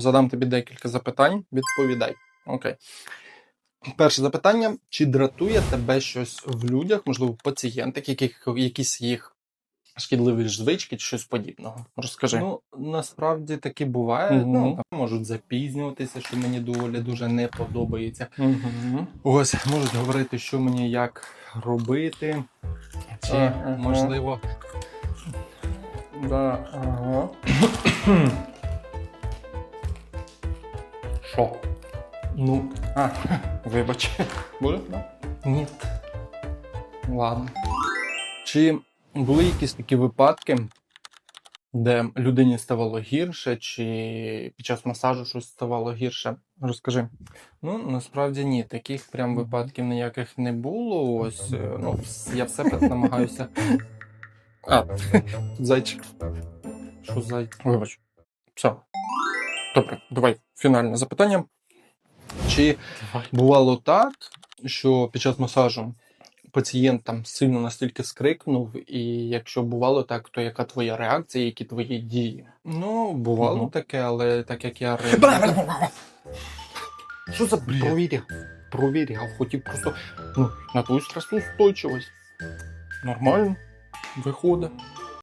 Задам тобі декілька запитань, відповідай. Окей. Перше запитання: чи дратує тебе щось в людях, можливо, пацієнтах, яких, якісь їх шкідливі звички чи щось подібного? Розкажи. Ну, насправді таки буває. Мгм. Ну, можуть запізнюватися, що мені доволі дуже не подобається. Угу. Ось можуть говорити, що мені як робити. Чи Ага. можливо. Да, ага. Що? Ну, А, вибач. буде? Да? Ні. Ладно. Чи були якісь такі випадки, де людині ставало гірше, чи під час масажу щось ставало гірше? Розкажи. Ну, насправді ні, таких прям випадків ніяких не було. Ось, е, ну, я все намагаюся. А, зайчик. Що зайчик? Вибач. Все. Добре, давай фінальне запитання. Чи бувало так, що під час масажу пацієнт там сильно настільки скрикнув, і якщо бувало так, то яка твоя реакція, які твої дії? Ну, бувало Мгм. таке, але так як я. Що за? Провіряв. Провіряв, хотів просто ну, на твою стресоустойчивість. Нормально. Виходить.